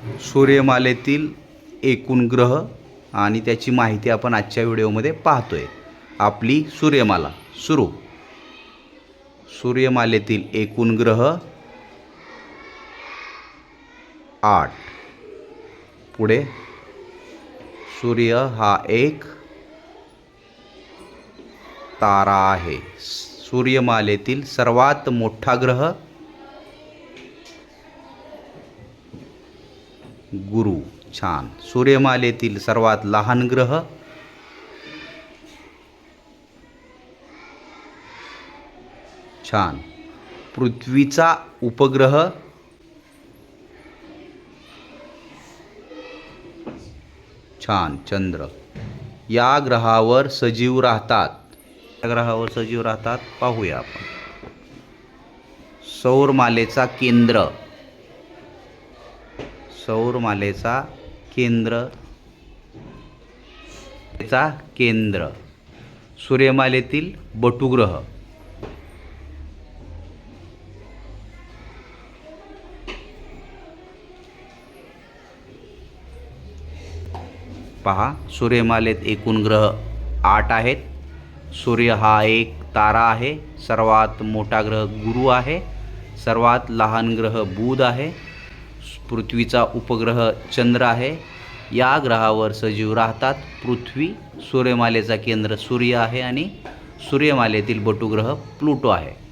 सूर्यमालेतील एकूण ग्रह आणि त्याची माहिती आपण आजच्या व्हिडिओमध्ये पाहतोय. आपली सूर्यमाला सुरू. सूर्यमालेतील एकूण ग्रह आठ. पुढे. सूर्य हा एक तारा आहे. सूर्यमालेतील सर्वात मोठा ग्रह गुरु छान. सूर्यमालेतील सर्वात लहान ग्रह? छान. पृथ्वीचा उपग्रह? छान. चंद्र. या ग्रहावर सजीव राहतात. या ग्रहावर सजीव राहतात. पाहूया आपण. सौरमालेचा केंद्र. सौरमालेचा केंद्र. चा केंद्र. सूर्यमालेतील बटुग्रह. पहा सूर्यमालेत एकूण ग्रह आठ आहेत. सूर्य हा एक तारा आहे. सर्वात मोठा ग्रह गुरु आहे. सर्वात लहान ग्रह बुध आहे. पृथ्वीचा उपग्रह चंद्र आहे. या ग्रहावर सजीव राहतात. पृथ्वी सूर्यमालेचा केंद्र सूर्य आहे आणि सूर्यमालेतील बटुग्रह प्लुटो आहे.